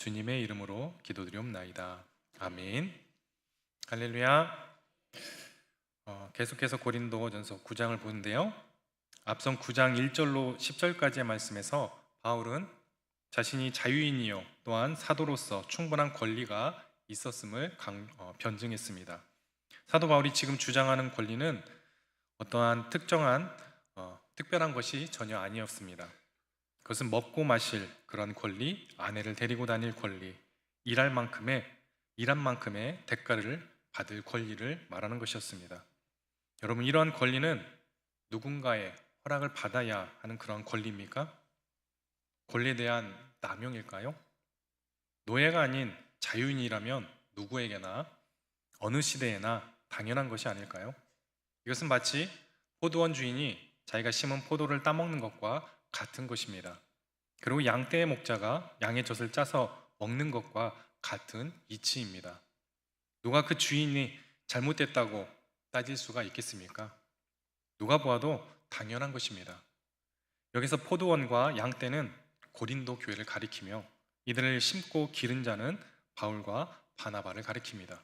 주님의 이름으로 기도드리옵나이다. 아멘. 할렐루야. 어, 계속해서 고린도전서 9장을 보는데요. 앞선 9장 1절로 10절까지의 말씀에서 바울은 자신이 자유인이요 또한 사도로서 충분한 권리가 있었음을 강- 어, 변증했습니다. 사도 바울이 지금 주장하는 권리는 어떠한 특정한 어, 특별한 것이 전혀 아니었습니다. 그것은 먹고 마실 그런 권리, 아내를 데리고 다닐 권리, 일할 만큼의 일한 만큼의 대가를 받을 권리를 말하는 것이었습니다. 여러분 이러한 권리는 누군가의 허락을 받아야 하는 그런 권리입니까? 권리에 대한 남용일까요? 노예가 아닌 자유인이라면 누구에게나 어느 시대에나 당연한 것이 아닐까요? 이것은 마치 포도원 주인이 자기가 심은 포도를 따먹는 것과 같은 것입니다. 그리고 양떼의 목자가 양의 젖을 짜서 먹는 것과 같은 이치입니다. 누가 그 주인이 잘못됐다고 따질 수가 있겠습니까? 누가 보아도 당연한 것입니다. 여기서 포도원과 양떼는 고린도 교회를 가리키며 이들을 심고 기른 자는 바울과 바나바를 가리킵니다.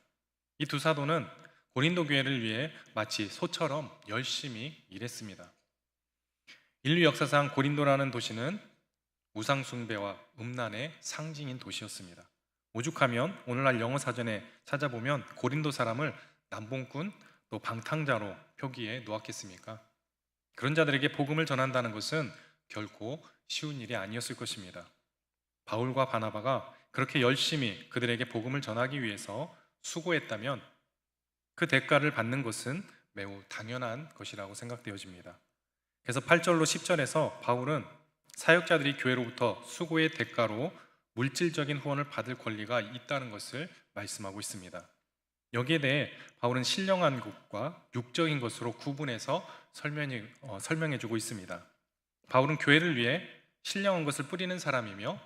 이 두 사도는 고린도 교회를 위해 마치 소처럼 열심히 일했습니다. 인류 역사상 고린도라는 도시는 우상 숭배와 음란의 상징인 도시였습니다. 오죽하면 오늘날 영어 사전에 찾아보면 고린도 사람을 남봉꾼 또 방탕자로 표기해 놓았겠습니까? 그런 자들에게 복음을 전한다는 것은 결코 쉬운 일이 아니었을 것입니다. 바울과 바나바가 그렇게 열심히 그들에게 복음을 전하기 위해서 수고했다면 그 대가를 받는 것은 매우 당연한 것이라고 생각되어집니다. 그래서 8절로 10절에서 바울은 사역자들이 교회로부터 수고의 대가로 물질적인 후원을 받을 권리가 있다는 것을 말씀하고 있습니다. 여기에 대해 바울은 신령한 것과 육적인 것으로 구분해서 설명해, 어, 설명해주고 있습니다. 바울은 교회를 위해 신령한 것을 뿌리는 사람이며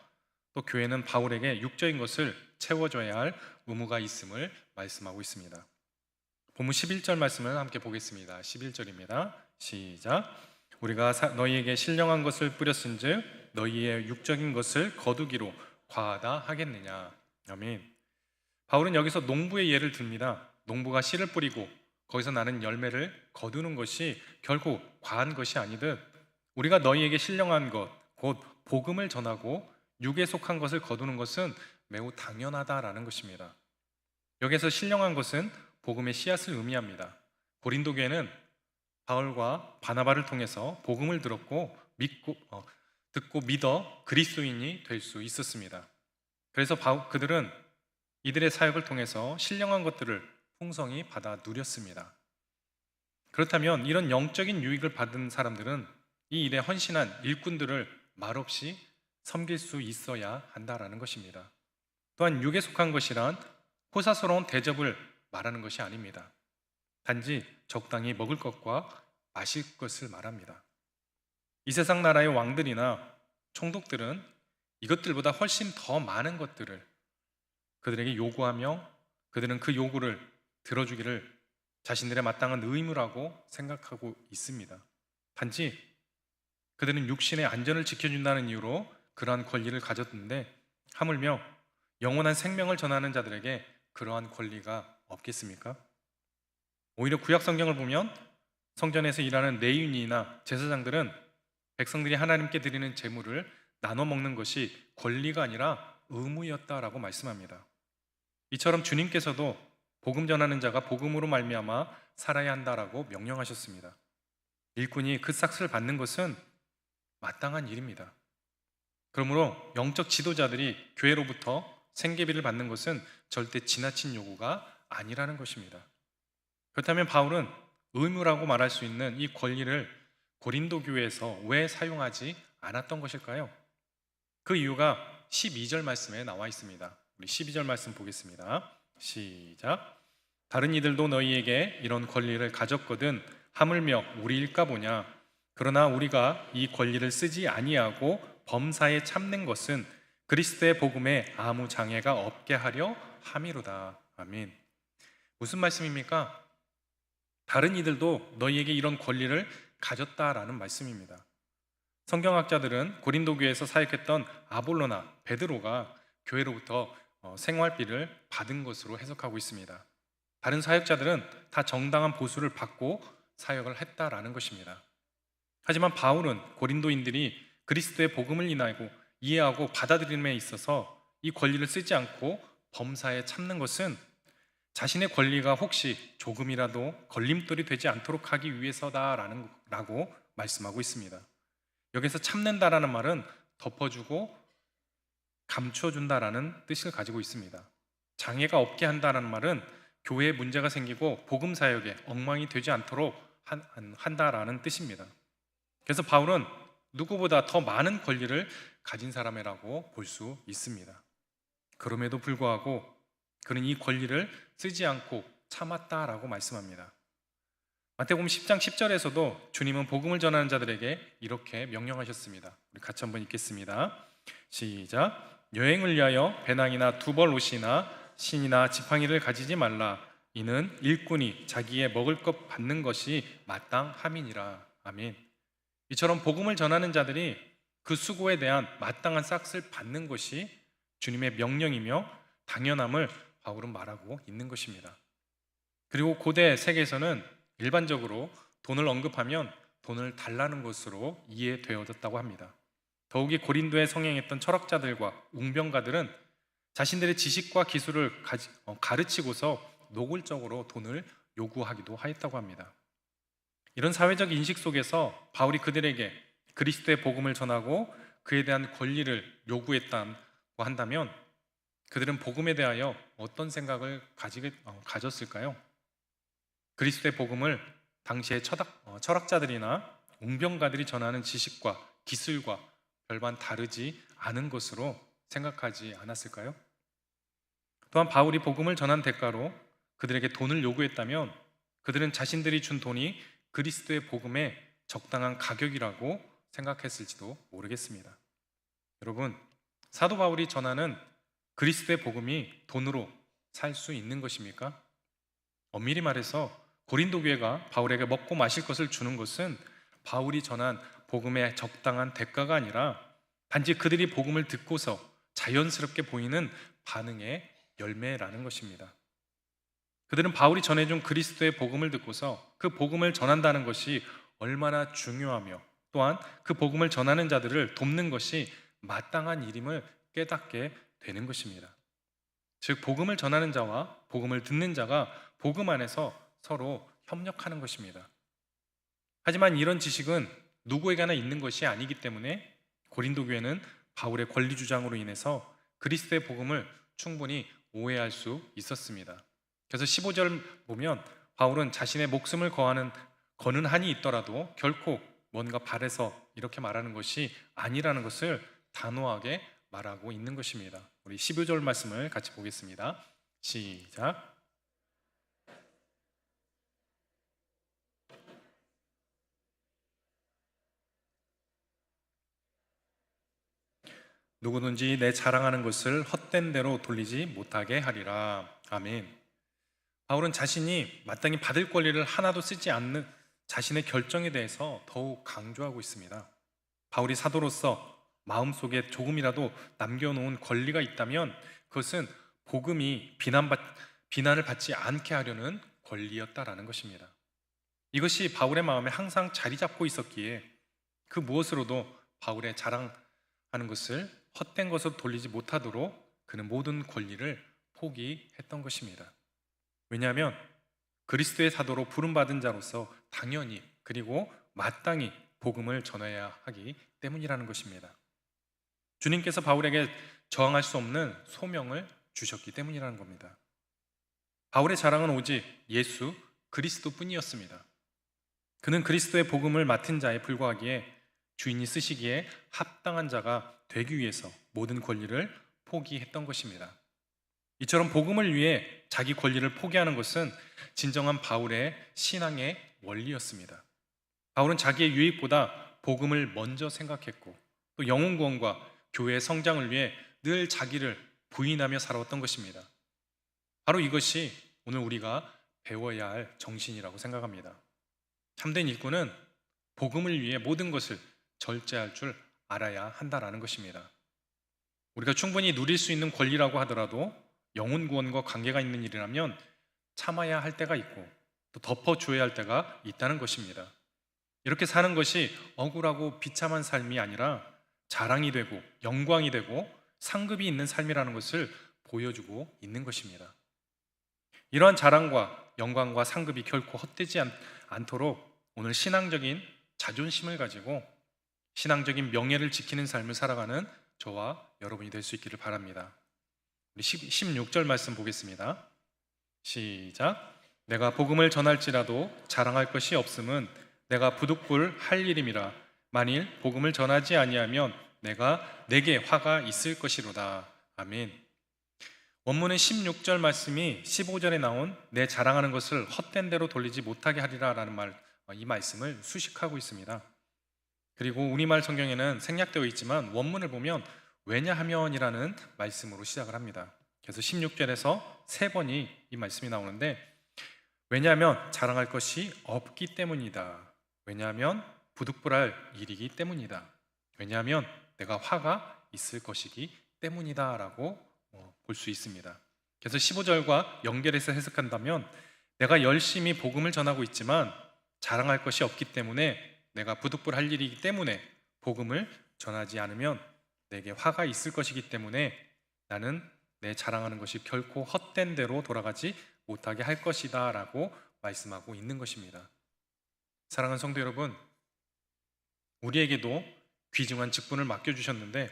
또 교회는 바울에게 육적인 것을 채워줘야 할 의무가 있음을 말씀하고 있습니다. 본문 11절 말씀을 함께 보겠습니다. 11절입니다. 시작. 우리가 사- 너희에게 신령한 것을 뿌렸은즉 너희의 육적인 것을 거두기로 과하다 하겠느냐. 아멘. 바울은 여기서 농부의 예를 듭니다. 농부가 씨를 뿌리고 거기서 나는 열매를 거두는 것이 결코 과한 것이 아니듯 우리가 너희에게 신령한 것, 곧 복음을 전하고 육에 속한 것을 거두는 것은 매우 당연하다라는 것입니다. 여기서 신령한 것은 복음의 씨앗을 의미합니다. 고린도 교회는 바울과 바나바를 통해서 복음을 들었고 믿고 어, 듣고 믿어 그리스도인이 될 수 있었습니다. 그래서 바울, 그들은 이들의 사역을 통해서 신령한 것들을 풍성히 받아 누렸습니다. 그렇다면 이런 영적인 유익을 받은 사람들은 이 일에 헌신한 일꾼들을 말없이 섬길 수 있어야 한다라는 것입니다. 또한 육에 속한 것이란 호사스러운 대접을 말하는 것이 아닙니다. 단지 적당히 먹을 것과 마실 것을 말합니다. 이 세상 나라의 왕들이나 총독들은 이것들보다 훨씬 더 많은 것들을 그들에게 요구하며 그들은 그 요구를 들어주기를 자신들의 마땅한 의무라고 생각하고 있습니다. 단지 그들은 육신의 안전을 지켜준다는 이유로 그러한 권리를 가졌는데 하물며 영원한 생명을 전하는 자들에게 그러한 권리가 없겠습니까? 오히려 구약 성경을 보면 성전에서 일하는 레위인이나 제사장들은 백성들이 하나님께 드리는 제물을 나눠 먹는 것이 권리가 아니라 의무였다라고 말씀합니다. 이처럼 주님께서도 복음 전하는 자가 복음으로 말미암아 살아야 한다라고 명령하셨습니다. 일꾼이 그 싹을 받는 것은 마땅한 일입니다. 그러므로 영적 지도자들이 교회로부터 생계비를 받는 것은 절대 지나친 요구가 아니라는 것입니다. 그렇다면 바울은 의무라고 말할 수 있는 이 권리를 고린도 교회에서 왜 사용하지 않았던 것일까요? 그 이유가 12절 말씀에 나와 있습니다. 우리 12절 말씀 보겠습니다. 시작. 다른 이들도 너희에게 이런 권리를 가졌거든 하물며 우리일까 보냐. 그러나 우리가 이 권리를 쓰지 아니하고 범사에 참는 것은 그리스도의 복음에 아무 장애가 없게 하려 함이로다. 아멘. 무슨 말씀입니까? 다른 이들도 너희에게 이런 권리를 가졌다라는 말씀입니다. 성경학자들은 고린도 교회에서 사역했던 아볼로나 베드로가 교회로부터 어, 생활비를 받은 것으로 해석하고 있습니다. 다른 사역자들은 다 정당한 보수를 받고 사역을 했다라는 것입니다. 하지만 바울은 고린도인들이 그리스도의 복음을 인하고 이해하고 받아들임에 있어서 이 권리를 쓰지 않고 범사에 참는 것은 자신의 권리가 혹시 조금이라도 걸림돌이 되지 않도록 하기 위해서다라는 라고 말씀하고 있습니다. 여기서 참는다라는 말은 덮어주고 감춰준다라는 뜻을 가지고 있습니다. 장애가 없게 한다라는 말은 교회에 문제가 생기고 복음 사역에 엉망이 되지 않도록 한, 한- 한다라는 뜻입니다. 그래서 바울은 누구보다 더 많은 권리를 가진 사람이라고 볼 수 있습니다. 그럼에도 불구하고 그는 이 권리를 쓰지 않고 참았다라고 말씀합니다. 마태복음 10장 10절에서도 주님은 복음을 전하는 자들에게 이렇게 명령하셨습니다. 우리 같이 한번 읽겠습니다. 시작. 여행을 위하여 배낭이나 두벌 옷이나 신이나 지팡이를 가지지 말라. 이는 일꾼이 자기의 먹을 것 받는 것이 마땅함이니라. 아멘. 이처럼 복음을 전하는 자들이 그 수고에 대한 마땅한 싹을 받는 것이 주님의 명령이며 당연함을 바울은 말하고 있는 것입니다. 그리고 고대 세계에서는 일반적으로 돈을 언급하면 돈을 달라는 것으로 이해되어졌다고 합니다. 더욱이 고린도에 성행했던 철학자들과 웅병가들은 자신들의 지식과 기술을 어, 가르치고서 노골적으로 돈을 요구하기도 하였다고 합니다. 이런 사회적 인식 속에서 바울이 그들에게 그리스도의 복음을 전하고 그에 대한 권리를 요구했다고 한다면 그들은 복음에 대하여 어떤 생각을 가지게, 어, 가졌을까요? 그리스도의 복음을 당시의 철학, 어, 철학자들이나 웅병가들이 전하는 지식과 기술과 별반 다르지 않은 것으로 생각하지 않았을까요? 또한 바울이 복음을 전한 대가로 그들에게 돈을 요구했다면 그들은 자신들이 준 돈이 그리스도의 복음에 적당한 가격이라고 생각했을지도 모르겠습니다. 여러분, 사도 바울이 전하는 그리스도의 복음이 돈으로 살 수 있는 것입니까? 엄밀히 말해서 고린도 교회가 바울에게 먹고 마실 것을 주는 것은 바울이 전한 복음의 적당한 대가가 아니라 단지 그들이 복음을 듣고서 자연스럽게 보이는 반응의 열매라는 것입니다. 그들은 바울이 전해준 그리스도의 복음을 듣고서 그 복음을 전한다는 것이 얼마나 중요하며 또한 그 복음을 전하는 자들을 돕는 것이 마땅한 일임을 깨닫게 되는 것입니다. 즉 복음을 전하는 자와 복음을 듣는 자가 복음 안에서 서로 협력하는 것입니다. 하지만 이런 지식은 누구에게나 있는 것이 아니기 때문에 고린도 교회는 바울의 권리 주장으로 인해서 그리스도의 복음을 충분히 오해할 수 있었습니다. 그래서 15절 보면 바울은 자신의 목숨을 거하는 거는 한이 있더라도 결코 뭔가 발에서 이렇게 말하는 것이 아니라는 것을 단호하게 말하고 있는 것입니다. 우리 15절 말씀을 같이 보겠습니다. 시작. 누구든지 내 자랑하는 것을 헛된 대로 돌리지 못하게 하리라. 아멘. 바울은 자신이 마땅히 받을 권리를 하나도 쓰지 않는 자신의 결정에 대해서 더욱 강조하고 있습니다. 바울이 사도로서 마음속에 조금이라도 남겨놓은 권리가 있다면 그것은 복음이 비난받, 비난을 받지 않게 하려는 권리였다라는 것입니다. 이것이 바울의 마음에 항상 자리 잡고 있었기에 그 무엇으로도 바울의 자랑하는 것을 헛된 것으로 돌리지 못하도록 그는 모든 권리를 포기했던 것입니다. 왜냐하면 그리스도의 사도로 부름받은 자로서 당연히 그리고 마땅히 복음을 전해야 하기 때문이라는 것입니다. 주님께서 바울에게 저항할 수 없는 소명을 주셨기 때문이라는 겁니다. 바울의 자랑은 오직 예수 그리스도 뿐이었습니다. 그는 그리스도의 복음을 맡은 자에 불과하기에 주인이 쓰시기에 합당한 자가 되기 위해서 모든 권리를 포기했던 것입니다. 이처럼 복음을 위해 자기 권리를 포기하는 것은 진정한 바울의 신앙의 원리였습니다. 바울은 자기의 유익보다 복음을 먼저 생각했고 또 영혼 구원과 교회의 성장을 위해 늘 자기를 부인하며 살아왔던 것입니다. 바로 이것이 오늘 우리가 배워야 할 정신이라고 생각합니다. 참된 일꾼은 복음을 위해 모든 것을 절제할 줄 알아야 한다라는 것입니다. 우리가 충분히 누릴 수 있는 권리라고 하더라도 영혼 구원과 관계가 있는 일이라면 참아야 할 때가 있고 또 덮어줘야 할 때가 있다는 것입니다. 이렇게 사는 것이 억울하고 비참한 삶이 아니라 자랑이 되고 영광이 되고 상급이 있는 삶이라는 것을 보여주고 있는 것입니다. 이러한 자랑과 영광과 상급이 결코 헛되지 않, 않도록 오늘 신앙적인 자존심을 가지고 신앙적인 명예를 지키는 삶을 살아가는 저와 여러분이 될 수 있기를 바랍니다. 우리 16절 말씀 보겠습니다. 시작. 내가 복음을 전할지라도 자랑할 것이 없음은 내가 부득불 할 일임이라 만일 복음을 전하지 아니하면 내가 내게 화가 있을 것이로다. 아멘. 원문의 16절 말씀이 15절에 나온 내 자랑하는 것을 헛된 대로 돌리지 못하게 하리라라는 말, 어, 이 말씀을 수식하고 있습니다. 그리고 우리말 성경에는 생략되어 있지만 원문을 보면 왜냐하면이라는 말씀으로 시작을 합니다. 그래서 16절에서 세 번이 이 말씀이 나오는데 왜냐하면 자랑할 것이 없기 때문이다. 왜냐하면 부득불할 일이기 때문이다. 왜냐하면 내가 화가 있을 것이기 때문이다라고 어, 볼수 있습니다. 그래서 15절과 연결해서 해석한다면 내가 열심히 복음을 전하고 있지만 자랑할 것이 없기 때문에 내가 부득불할 일이기 때문에 복음을 전하지 않으면 내게 화가 있을 것이기 때문에 나는 내 자랑하는 것이 결코 헛된 대로 돌아가지 못하게 할 것이다라고 말씀하고 있는 것입니다. 사랑하는 성도 여러분, 우리에게도 귀중한 직분을 맡겨 주셨는데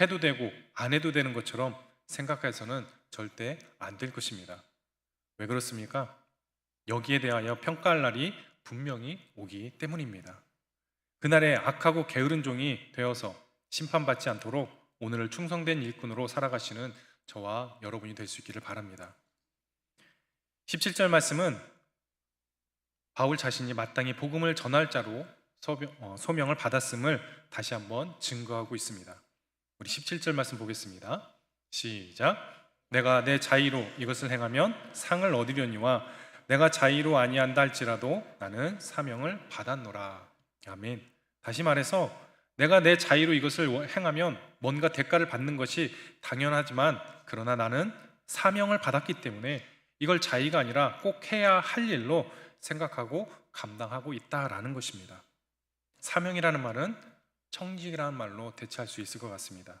해도 되고 안 해도 되는 것처럼 생각해서는 절대 안 될 것입니다. 왜 그렇습니까? 여기에 대하여 평가할 날이 분명히 오기 때문입니다. 그날에 악하고 게으른 종이 되어서 심판받지 않도록 오늘을 충성된 일꾼으로 살아가시는 저와 여러분이 될 수 있기를 바랍니다. 17절 말씀은 바울 자신이 마땅히 복음을 전할 자로 소명- 어, 소명 을 받았음을 다시 한번 증거하고 있습니다. 우리 17절 말씀 보겠습니다. 시작. 내가 내 자의로 이것을 행하면 상을 얻으려니와 내가 자의로 아니한다 할지라도 나는 사명을 받았노라. 아멘. 다시 말해서 내가 내 자의로 이것을 행하면 뭔가 대가를 받는 것이 당연하지만 그러나 나는 사명을 받았기 때문에 이걸 자의가 아니라 꼭 해야 할 일로 생각하고 감당하고 있다라는 것입니다. 사명이라는 말은 청직이라는 말로 대체할 수 있을 것 같습니다.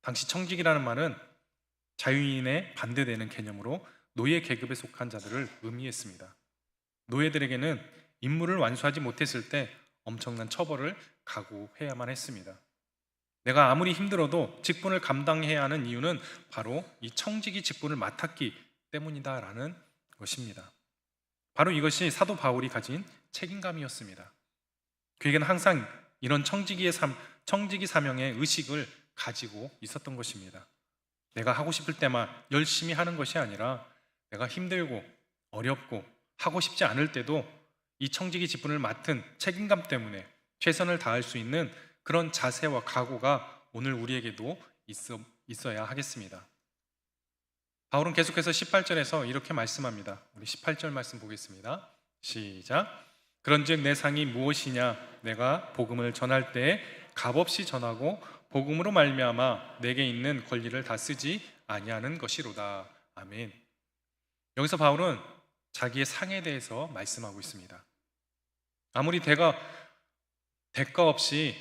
당시 청직이라는 말은 자유인에 반대되는 개념으로 노예 계급에 속한 자들을 의미했습니다. 노예들에게는 임무를 완수하지 못했을 때 엄청난 처벌을 각오해야만 했습니다. 내가 아무리 힘들어도 직분을 감당해야 하는 이유는 바로 이 청지기 직분을 맡았기 때문이다라는 것입니다. 바로 이것이 사도 바울이 가진 책임감이었습니다. 그에게는 항상 이런 청지기의 삶, 청지기 사명의 의식을 가지고 있었던 것입니다. 내가 하고 싶을 때만 열심히 하는 것이 아니라 내가 힘들고 어렵고 하고 싶지 않을 때도 이 청지기 직분을 맡은 책임감 때문에 최선을 다할 수 있는 그런 자세와 각오가 오늘 우리에게도 있어, 있어야 하겠습니다. 바울은 계속해서 18절에서 이렇게 말씀합니다. 우리 18절 말씀 보겠습니다. 시작. 그런즉 내 상이 무엇이냐? 내가 복음을 전할 때 값없이 전하고 복음으로 말미암아 내게 있는 권리를 다 쓰지 아니하는 것이로다. 아멘. 여기서 바울은 자기의 상에 대해서 말씀하고 있습니다. 아무리 대가 대가 없이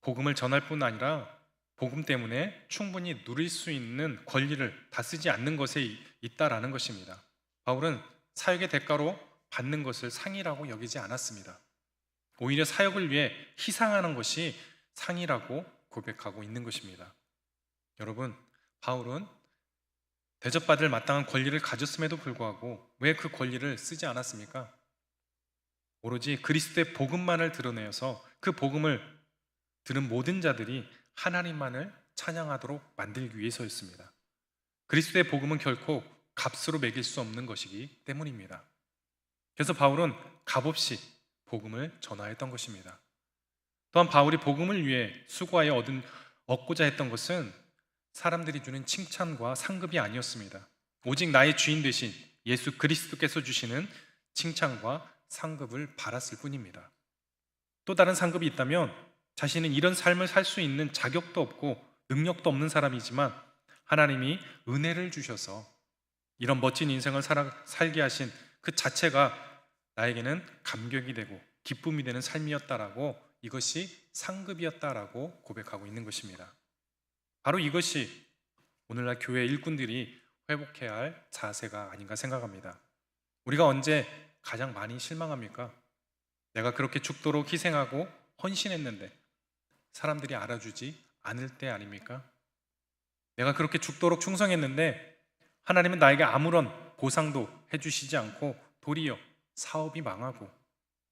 복음을 전할 뿐 아니라 복음 때문에 충분히 누릴 수 있는 권리를 다 쓰지 않는 것에 있다라는 것입니다. 바울은 사역의 대가로 받는 것을 상이라고 여기지 않았습니다. 오히려 사역을 위해 희생하는 것이 상이라고 고백하고 있는 것입니다. 여러분, 바울은 대접받을 마땅한 권리를 가졌음에도 불구하고 왜 그 권리를 쓰지 않았습니까? 오로지 그리스도의 복음만을 드러내어서 그 복음을 들은 모든 자들이 하나님만을 찬양하도록 만들기 위해서였습니다. 그리스도의 복음은 결코 값으로 매길 수 없는 것이기 때문입니다. 그래서 바울은 값없이 복음을 전하였던 것입니다. 또한 바울이 복음을 위해 수고하여 얻은 얻고자 했던 것은 사람들이 주는 칭찬과 상급이 아니었습니다. 오직 나의 주인 되신 예수 그리스도께서 주시는 칭찬과 상급을 받았을 뿐입니다. 또 다른 상급이 있다면 자신은 이런 삶을 살 수 있는 자격도 없고 능력도 없는 사람이지만 하나님이 은혜를 주셔서 이런 멋진 인생을 살아, 살게 하신 그 자체가 나에게는 감격이 되고 기쁨이 되는 삶이었다라고 이것이 상급이었다라고 고백하고 있는 것입니다. 바로 이것이 오늘날 교회 일꾼들이 회복해야 할 자세가 아닌가 생각합니다. 우리가 언제 가장 많이 실망합니까? 내가 그렇게 죽도록 희생하고 헌신했는데 사람들이 알아주지 않을 때 아닙니까? 내가 그렇게 죽도록 충성했는데 하나님은 나에게 아무런 보상도 해주시지 않고 도리어 사업이 망하고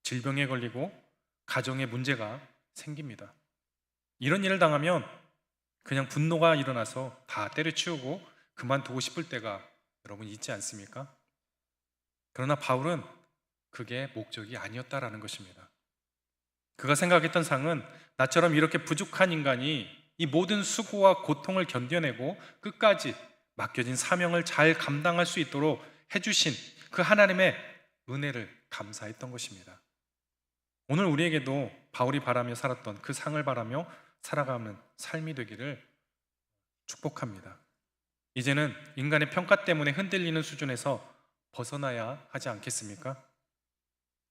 질병에 걸리고 가정에 문제가 생깁니다. 이런 일을 당하면 그냥 분노가 일어나서 다 때려치우고 그만두고 싶을 때가 여러분 있지 않습니까? 그러나 바울은 그게 목적이 아니었다라는 것입니다. 그가 생각했던 상은 나처럼 이렇게 부족한 인간이 이 모든 수고와 고통을 견뎌내고 끝까지 맡겨진 사명을 잘 감당할 수 있도록 해주신 그 하나님의 은혜를 감사했던 것입니다. 오늘 우리에게도 바울이 바라며 살았던 그 상을 바라며 살아가는 삶이 되기를 축복합니다. 이제는 인간의 평가 때문에 흔들리는 수준에서 벗어나야 하지 않겠습니까?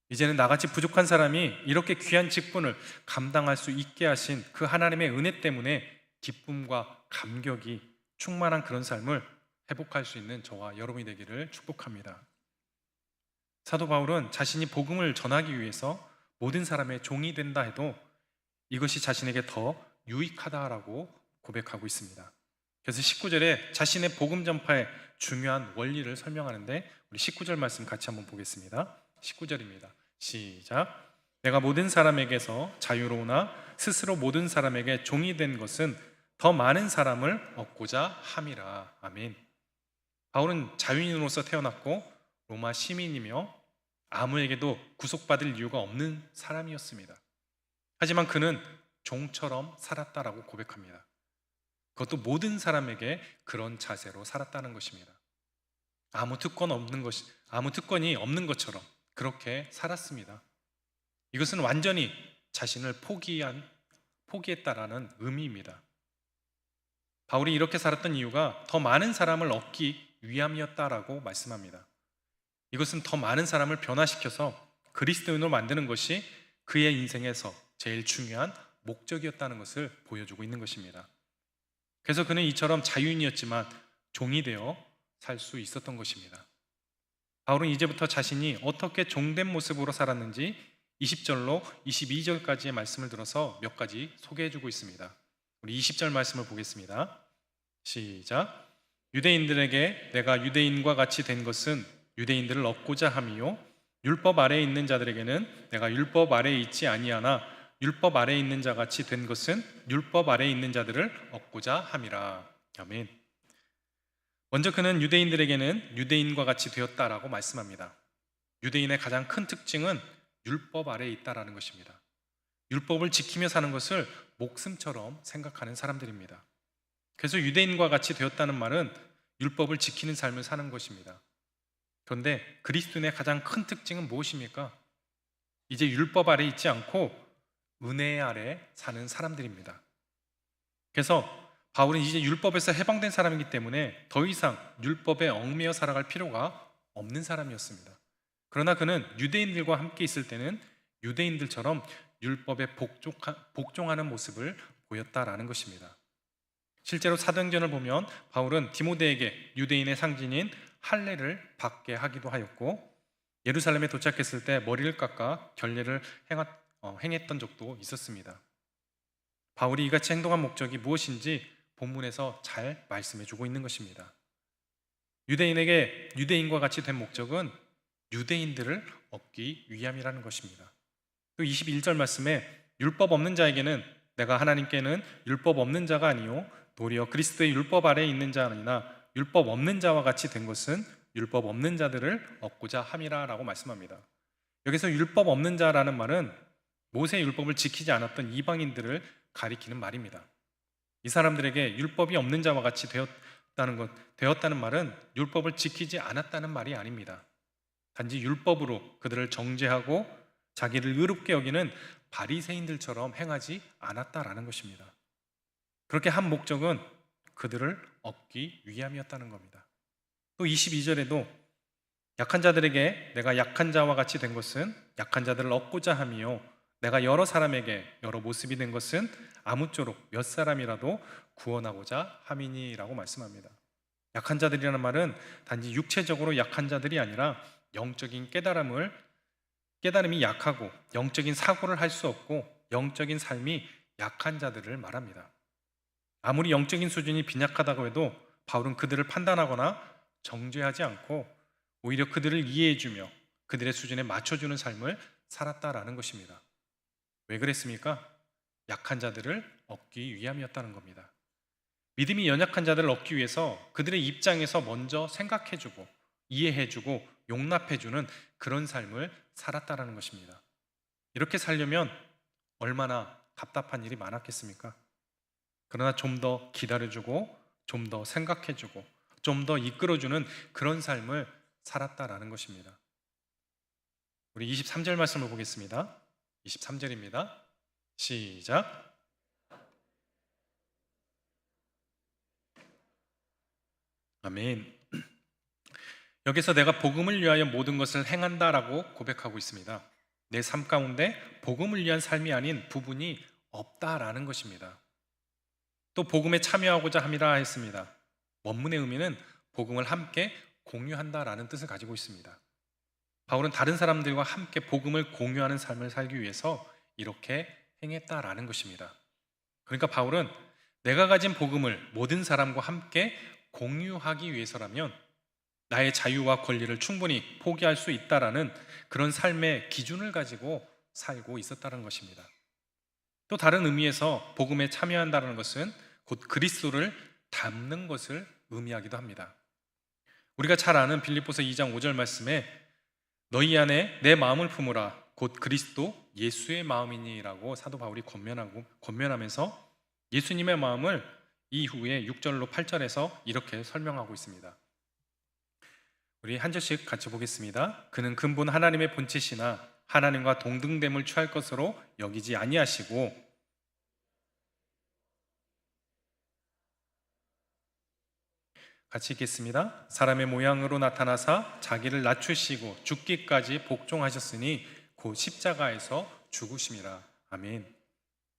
이제는 나같이 부족한 사람이 이렇게 귀한 직분을 감당할 수 있게 하신 그 하나님의 은혜 때문에 기쁨과 감격이 충만한 그런 삶을 회복할 수 있는 저와 여러분이 되기를 축복합니다. 사도 바울은 자신이 복음을 전하기 위해서 모든 사람의 종이 된다 해도 이것이 자신에게 더 유익하다라고 고백하고 있습니다. 그래서 19절에 자신의 복음 전파의 중요한 원리를 설명하는데 우리 19절 말씀 같이 한번 보겠습니다. 19절입니다. 시작. 내가 모든 사람에게서 자유로우나 스스로 모든 사람에게 종이 된 것은 더 많은 사람을 얻고자 함이라. 아멘. 바울은 자유인으로서 태어났고 로마 시민이며 아무에게도 구속받을 이유가 없는 사람이었습니다. 하지만 그는 종처럼 살았다라고 고백합니다. 그것도 모든 사람에게 그런 자세로 살았다는 것입니다. 아무 특권 없는 것이 아무 특권이 없는 것처럼 그렇게 살았습니다. 이것은 완전히 자신을 포기한 포기했다라는 의미입니다. 바울이 이렇게 살았던 이유가 더 많은 사람을 얻기 위함이었다라고 말씀합니다. 이것은 더 많은 사람을 변화시켜서 그리스도인으로 만드는 것이 그의 인생에서 제일 중요한 목적이었다는 것을 보여주고 있는 것입니다. 그래서 그는 이처럼 자유인이었지만 종이 되어 살 수 있었던 것입니다. 바울은 이제부터 자신이 어떻게 종된 모습으로 살았는지 20절로 22절까지의 말씀을 들어서 몇 가지 소개해 주고 있습니다. 우리 20절 말씀을 보겠습니다. 시작. 유대인들에게 내가 유대인과 같이 된 것은 유대인들을 얻고자 함이요 율법 아래에 있는 자들에게는 내가 율법 아래에 있지 아니하나 율법 아래에 있는 자 같이 된 것은 율법 아래에 있는 자들을 얻고자 함이라. 아멘. 먼저 그는 유대인들에게는 유대인과 같이 되었다라고 말씀합니다. 유대인의 가장 큰 특징은 율법 아래에 있다라는 것입니다. 율법을 지키며 사는 것을 목숨처럼 생각하는 사람들입니다. 그래서 유대인과 같이 되었다는 말은 율법을 지키는 삶을 사는 것입니다. 그런데 그리스도인의 가장 큰 특징은 무엇입니까? 이제 율법 아래 있지 않고 은혜 아래 사는 사람들입니다. 그래서 바울은 이제 율법에서 해방된 사람이기 때문에 더 이상 율법에 얽매여 살아갈 필요가 없는 사람이었습니다. 그러나 그는 유대인들과 함께 있을 때는 유대인들처럼 율법에 복종하는 모습을 보였다라는 것입니다. 실제로 사도행전을 보면 바울은 디모데에게 유대인의 상징인 할례를 받게 하기도 하였고 예루살렘에 도착했을 때 머리를 깎아 결례를 어, 행했던 적도 있었습니다. 바울이 이같이 행동한 목적이 무엇인지 본문에서 잘 말씀해 주고 있는 것입니다. 유대인에게 유대인과 같이 된 목적은 유대인들을 얻기 위함이라는 것입니다. 또 21절 말씀에 율법 없는 자에게는 내가 하나님께는 율법 없는 자가 아니요 도리어 그리스도의 율법 아래에 있는 자 아니나 율법 없는 자와 같이 된 것은 율법 없는 자들을 얻고자 함이라라고 말씀합니다. 여기서 율법 없는 자라는 말은 모세 율법을 지키지 않았던 이방인들을 가리키는 말입니다. 이 사람들에게 율법이 없는 자와 같이 되었다는 것, 되었다는 말은 율법을 지키지 않았다는 말이 아닙니다. 단지 율법으로 그들을 정죄하고 자기를 의롭게 여기는 바리새인들처럼 행하지 않았다라는 것입니다. 그렇게 한 목적은 그들을 얻기 위함이었다는 겁니다. 또 22절에도 약한 자들에게 내가 약한 자와 같이 된 것은 약한 자들을 얻고자 함이요 내가 여러 사람에게 여러 모습이 된 것은 아무쪼록 몇 사람이라도 구원하고자 함이니라고 말씀합니다. 약한 자들이라는 말은 단지 육체적으로 약한 자들이 아니라 영적인 깨달음을 깨달음이 약하고 영적인 사고를 할 수 없고 영적인 삶이 약한 자들을 말합니다. 아무리 영적인 수준이 빈약하다고 해도 바울은 그들을 판단하거나 정죄하지 않고 오히려 그들을 이해해주며 그들의 수준에 맞춰주는 삶을 살았다라는 것입니다. 왜 그랬습니까? 약한 자들을 얻기 위함이었다는 겁니다. 믿음이 연약한 자들을 얻기 위해서 그들의 입장에서 먼저 생각해주고 이해해주고 용납해주는 그런 삶을 살았다라는 것입니다. 이렇게 살려면 얼마나 답답한 일이 많았겠습니까? 그러나 좀 더 기다려주고 좀 더 생각해주고 좀 더 이끌어주는 그런 삶을 살았다라는 것입니다. 우리 23절 말씀을 보겠습니다. 23절입니다. 시작. 아멘. 여기서 내가 복음을 위하여 모든 것을 행한다라고 고백하고 있습니다. 내 삶 가운데 복음을 위한 삶이 아닌 부분이 없다라는 것입니다. 또 복음에 참여하고자 함이라 했습니다. 원문의 의미는 복음을 함께 공유한다라는 뜻을 가지고 있습니다. 바울은 다른 사람들과 함께 복음을 공유하는 삶을 살기 위해서 이렇게 행했다라는 것입니다. 그러니까 바울은 내가 가진 복음을 모든 사람과 함께 공유하기 위해서라면 나의 자유와 권리를 충분히 포기할 수 있다라는 그런 삶의 기준을 가지고 살고 있었다는 것입니다. 또 다른 의미에서 복음에 참여한다는 것은 곧 그리스도를 닮는 것을 의미하기도 합니다. 우리가 잘 아는 빌립보서 2장 5절 말씀에 너희 안에 내 마음을 품으라 곧 그리스도 예수의 마음이니라고 사도 바울이 권면하고 권면하면서 예수님의 마음을 이후에 6절로 8절에서 이렇게 설명하고 있습니다. 우리 한 절씩 같이 보겠습니다. 그는 근본 하나님의 본체시나 하나님과 동등됨을 취할 것으로 여기지 아니하시고 같이 읽겠습니다. 사람의 모양으로 나타나사 자기를 낮추시고 죽기까지 복종하셨으니 곧 십자가에서 죽으심이라. 아멘.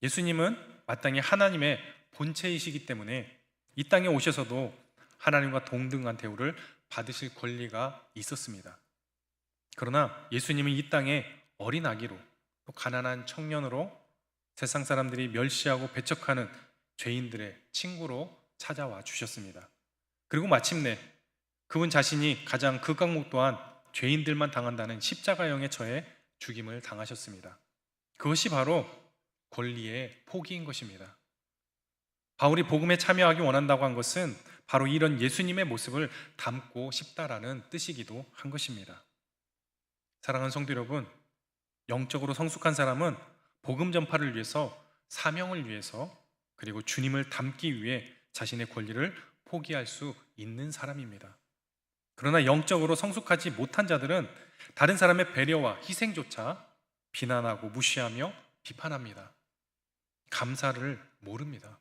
예수님은 마땅히 하나님의 본체이시기 때문에 이 땅에 오셔서도 하나님과 동등한 대우를 받으실 권리가 있었습니다. 그러나 예수님은 이 땅에 어린 아기로 또 가난한 청년으로 세상 사람들이 멸시하고 배척하는 죄인들의 친구로 찾아와 주셨습니다. 그리고 마침내 그분 자신이 가장 극악목 또한 죄인들만 당한다는 십자가형에 처해 죽임을 당하셨습니다. 그것이 바로 권리의 포기인 것입니다. 바울이 복음에 참여하기 원한다고 한 것은 바로 이런 예수님의 모습을 담고 싶다라는 뜻이기도 한 것입니다. 사랑하는 성도 여러분, 영적으로 성숙한 사람은 복음 전파를 위해서 사명을 위해서 그리고 주님을 닮기 위해 자신의 권리를 포기할 수 있는 사람입니다. 그러나 영적으로 성숙하지 못한 자들은 다른 사람의 배려와 희생조차 비난하고 무시하며 비판합니다. 감사를 모릅니다.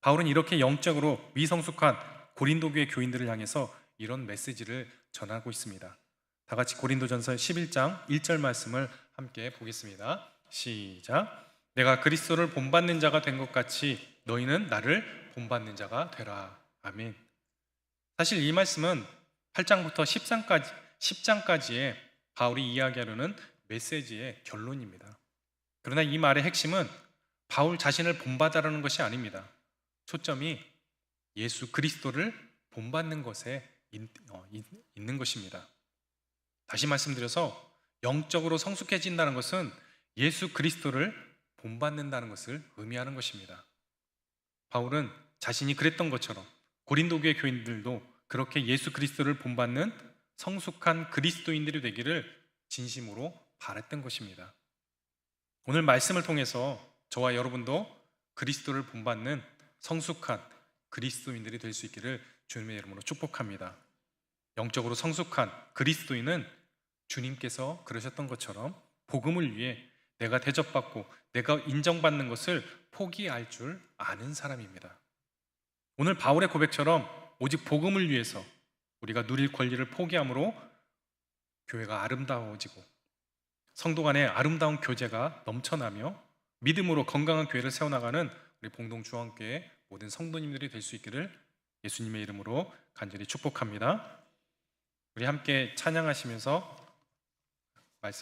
바울은 이렇게 영적으로 미성숙한 고린도 교회 교인들을 향해서 이런 메시지를 전하고 있습니다. 다 같이 고린도전서 11장 1절 말씀을 함께 보겠습니다. 시작. 내가 그리스도를 본받는 자가 된 것 같이 너희는 나를 본받는 자가 되라. 아멘. 사실 이 말씀은 8장부터 10장까지 10장까지의 바울이 이야기하려는 메시지의 결론입니다. 그러나 이 말의 핵심은 바울 자신을 본받아라는 것이 아닙니다. 초점이 예수 그리스도를 본받는 것에 어, 있는 것입니다. 다시 말씀드려서 영적으로 성숙해진다는 것은 예수 그리스도를 본받는다는 것을 의미하는 것입니다. 바울은 자신이 그랬던 것처럼 고린도 교회 교인들도 그렇게 예수 그리스도를 본받는 성숙한 그리스도인들이 되기를 진심으로 바랬던 것입니다. 오늘 말씀을 통해서 저와 여러분도 그리스도를 본받는 성숙한 그리스도인들이 될 수 있기를 주님의 이름으로 축복합니다. 영적으로 성숙한 그리스도인은 주님께서 그러셨던 것처럼 복음을 위해 내가 대접받고 내가 인정받는 것을 포기할 줄 아는 사람입니다. 오늘 바울의 고백처럼 오직 복음을 위해서 우리가 누릴 권리를 포기함으로 교회가 아름다워지고 성도 간의 아름다운 교제가 넘쳐나며 믿음으로 건강한 교회를 세워나가는 우리 봉동 중앙교회 모든 성도님들이 될 수 있기를 예수님의 이름으로 간절히 축복합니다. 우리 함께 찬양하시면서